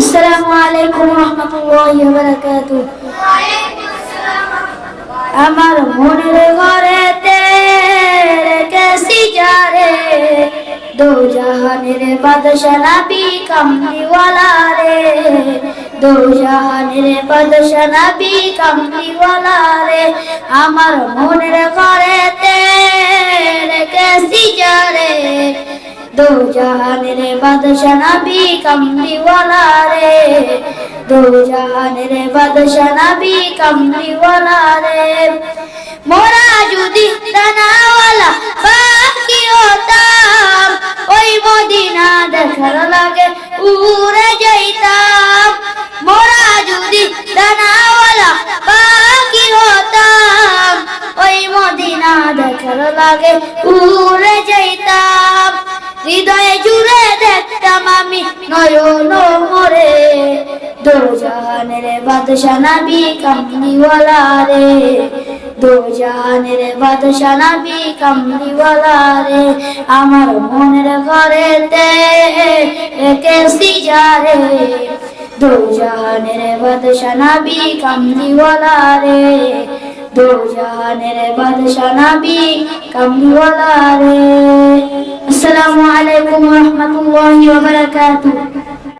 السلام عليكم ورحمة الله وبركاته আমার মনের ঘরেতে রেখেছি যারে দো জাহানের বাদশা নবী কামলিওয়ালা রে দো জাহানের বাদশা নবী কামলিওয়ালা রে আমার মনের ঘরেতে দো জাহানের বাদশা নবী কামলিওয়ালা রে দো জাহানের বাদশা নবী কামলিওয়ালা রে মোরা যদি দানাওয়ালা বাকি হতাম, ওই মদিনা দেখার লাগে উড়ে যাইতাম। মোরা যদি দানাওয়ালা বাকি হতাম, ওই মদিনা দেখার লাগে উড়ে যাইতাম। আমি নয়ন মরে। দো জাহানের বাদশা নবী কামলিওয়ালা রে। দো জাহানের বাদশা নবী কামলিওয়ালা রে। আমার মনের ঘরেতে রেখেছি যারে দো জাহানের বাদশা নবী কামলিওয়ালা রে। দো জাহানের বাদশা নবী কামলিওয়ালা রে। wabarakatuh.